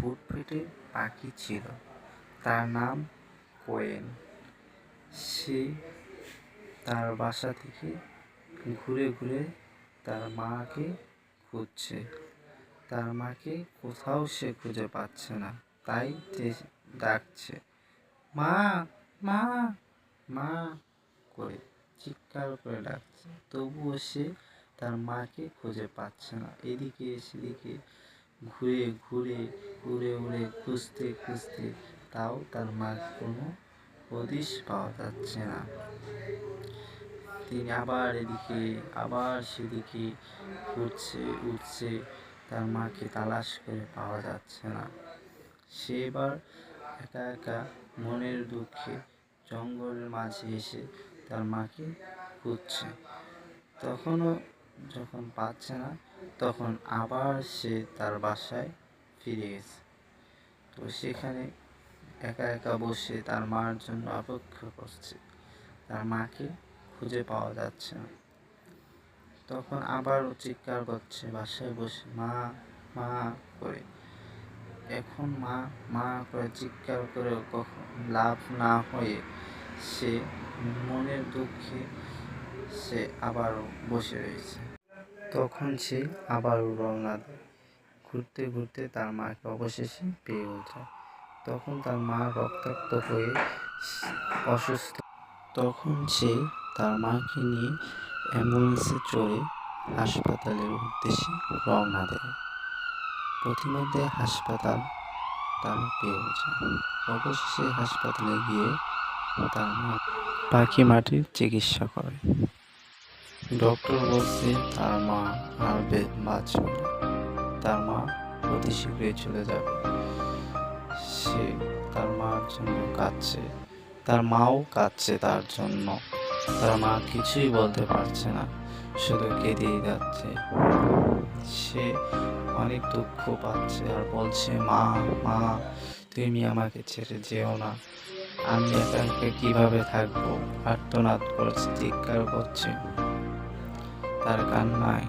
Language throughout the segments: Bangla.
ফুটফুটে পাখি ছিল। তার নাম কোয়েল সে তার বাসা থেকে ঘুরে ঘুরে তার মাকে খুঁজছে। তার মাকে কোথাও সে খুঁজে পাচ্ছে না। তাই সে ডাকছে, মা মা মা, করে চিৎকার করে ডাকছে। তবুও সে তার মাকে খুঁজে পাচ্ছে না। এদিকে, সেদিকে ঘুরে ঘুরে উড়ে উড়ে খুঁজতে খুঁজতে তাও তার মার কোনো হদিশ পাওয়া যাচ্ছে না। তিনি আবার এদিকে, আবার সেদিকে উঠছে উঠছে তার মাকে তালাশ করে পাওয়া যাচ্ছে না। সে এবার একা একা মনের দুঃখে জঙ্গলের মাঝে এসে তার মাকে খুঁজছে। তখনও যখন পাচ্ছে না, তখন আবার সে তার বাসায় ফিরে গেছে। তো সেখানে একা একা বসে তার মার জন্য অপেক্ষা করছে। তার মাকে খুঁজে পাওয়া যাচ্ছে না। তখন আবারও চিৎকার করছে বাসায় বসে, মা মা করে। এখন মা মা করে চিৎকার করে কখন লাভ না হয়ে সে মনের দুঃখে সে আবারও বসে রয়েছে। তখন সে আবারও রওনা দেয়। ঘুরতে ঘুরতে তার মাকে অবশেষে পেয়েও যায় তখন তার মা রক্তাক্ত হয়ে অসুস্থ। তখন সে তার মাকে নিয়ে অ্যাম্বুলেন্সে চড়ে হাসপাতালের উদ্দেশ্যে রওনা দেয়। প্রতিমধ্যে হাসপাতাল তার পেয়েও যায় অবশেষে হাসপাতালে গিয়ে তার মা পাখি মাটির চিকিৎসা করে। ডক্টর বলছে, তার মা আর বাঁচবে তার মা অতি শীঘ্রই চলে যাবে। সে তার মার জন্য কাঁদছে। তার মাও কাঁদছে তার জন্য। তার মা কিছুই বলতে পারছে না, শুধু কেঁদেই যাচ্ছে। সে অনেক দুঃখ পাচ্ছে আর বলছে, মা মা, তুমি আমাকে ছেড়ে যেও না। আমি একা কীভাবে থাকব? আর্তনাদ করছে, চিৎকার করছে। তার কান্নায়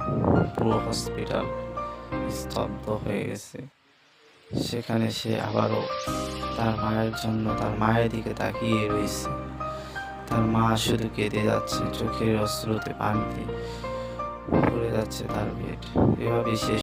পুরো হসপিটাল স্তব্ধ হয়ে গেছে। সেখানে সে আবারও তার মায়ের জন্য তার মায়ের দিকে তাকিয়ে রয়েছে। তার মা শুধু কেঁদে যাচ্ছে, চোখের অস্ত্রতে পানিতে পড়ে যাচ্ছে তার পেট। এভাবে শেষ